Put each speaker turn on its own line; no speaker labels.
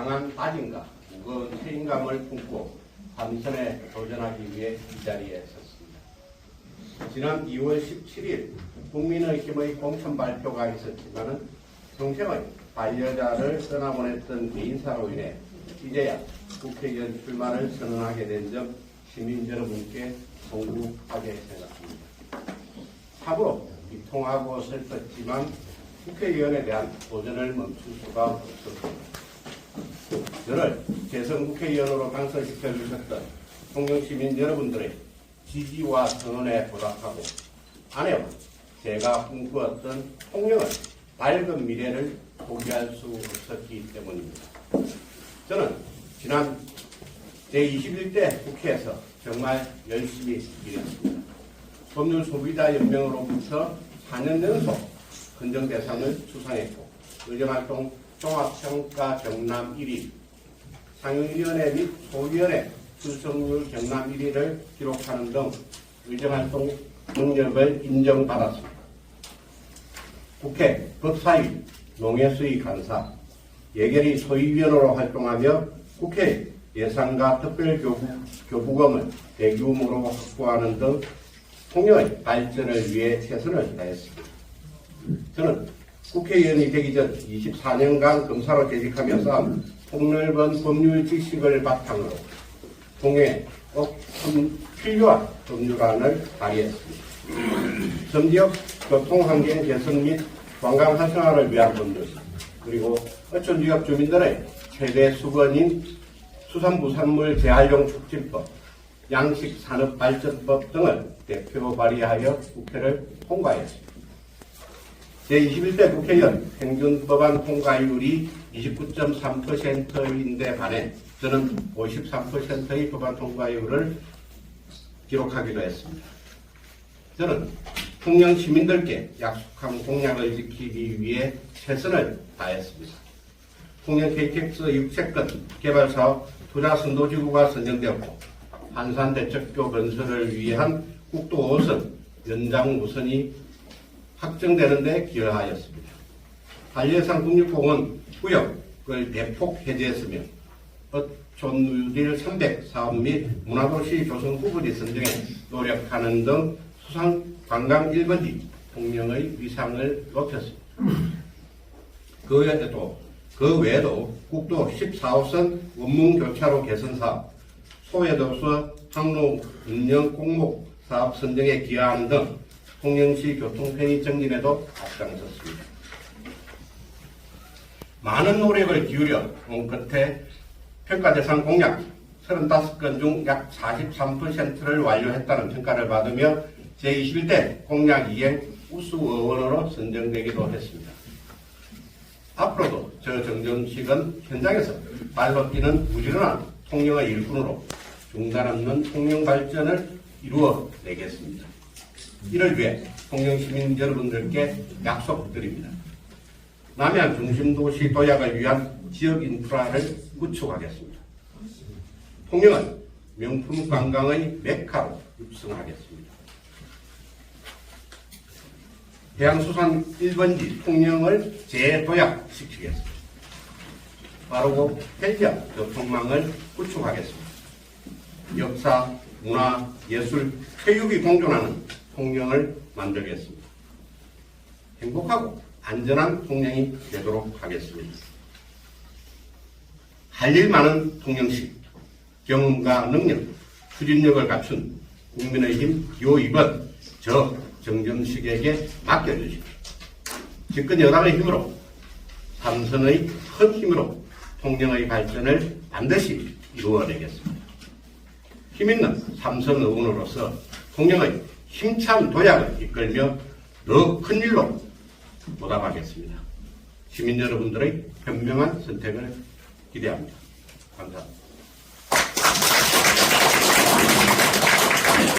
강한 다짐과 무거운 책임감을 품고 삼선에 도전하기 위해 이 자리에 섰습니다. 지난 2월 17일 국민의 힘의 공천 발표가 있었지만은 평생의 반려자를 떠나보냈던 개인사로 인해 이제야 국회의원 출마를 선언하게 된 점 시민 여러분께 송구하게 생각합니다. 참으로 비통하고 슬펐지만 국회의원에 대한 도전을 멈출 수가 없었습니다. 저를 재선 국회의원으로 당선시켜 주셨던 통영시민 여러분들의 지지와 선언에 보답하고 아내와 제가 꿈꾸었던 통영의 밝은 미래를 포기할 수 없었기 때문입니다. 저는 지난 제21대 국회에서 정말 열심히 일했습니다. 법률 소비자 연맹으로부터 4년 연속 긍정 대상을 수상했고 의정활동 종합평가 경남 1위, 상임위원회 및 소위원회 출석률 경남 1위를 기록하는 등 의정활동 능력을 인정받았습니다. 국회 법사위 농해수위 간사 예결위 소위위원으로 활동하며 국회 예산과 특별교부금을 대규모로 확보하는 등 통영의 발전을 위해 최선을 다했습니다. 저는 국회의원이 되기 전 24년간 검사로 재직하며 쌓은 폭넓은 법률 지식을 바탕으로 통해 꼭 필요한 법률안을 발의했습니다. 섬지역 교통환경 개선 및 관광 활성화를 위한 법률, 그리고 어촌 지역 주민들의 최대 수건인 수산부산물 재활용 촉진법, 양식산업발전법 등을 대표 발의하여 국회를 통과했습니다. 제21대 국회의원 행정법안 통과율이 29.3%인데 반해 저는 53%의 법안 통과율을 기록하기도 했습니다. 저는 통영 시민들께 약속한 공약을 지키기 위해 최선을 다했습니다. 통영 KTX 육체권 개발 사업 투자 선도지구가 선정되었고 한산 대척교 건설을 위한 국도 5선 연장 우선이 확정되는 데 기여하였습니다. 한려산 국립공원 구역을 대폭 해제했으며 어촌 뉴딜 300 사업 및 문화도시 조성 후보지 선정에 노력하는 등 수상 관광 1번지 통영의 위상을 높였습니다. 그 외에도, 그 외에도 국도 14호선 원문교차로 개선 사업, 소외도서 항로 운영 공목 사업 선정에 기여하는 등 통영시 교통편의 정진에도 앞장섰습니다. 많은 노력을 기울여 온 끝에 평가 대상 공약 35건 중 약 43%를 완료했다는 평가를 받으며 제21대 공약 이행 우수 의원으로 선정되기도 했습니다. 앞으로도 저 정정식은 현장에서 발로 뛰는 부지런한 통영의 일꾼으로 중단 없는 통영 발전을 이루어 내겠습니다. 이를 위해 통영 시민 여러분들께 약속드립니다. 남해안 중심도시 도약을 위한 지역 인프라를 구축하겠습니다. 통영은 명품 관광의 메카로 입성하겠습니다. 해양수산 1번지 통영을 재도약시키겠습니다. 빠르고 편리한 교통망을 구축하겠습니다. 역사, 문화, 예술, 체육이 공존하는 통영을 만들겠습니다. 행복하고 안전한 통영이 되도록 하겠습니다. 할 일 많은 통영시, 경험과 능력, 추진력을 갖춘 국민의힘 기호 2번 저 정정식에게 맡겨주십시오. 집권 여당의 힘으로 삼선의 큰 힘으로 통영의 발전을 반드시 이루어내겠습니다. 힘있는 삼선 의원으로서 통영의 힘찬 도약을 이끌며 더 큰 일로 보답하겠습니다. 시민 여러분들의 현명한 선택을 기대합니다. 감사합니다.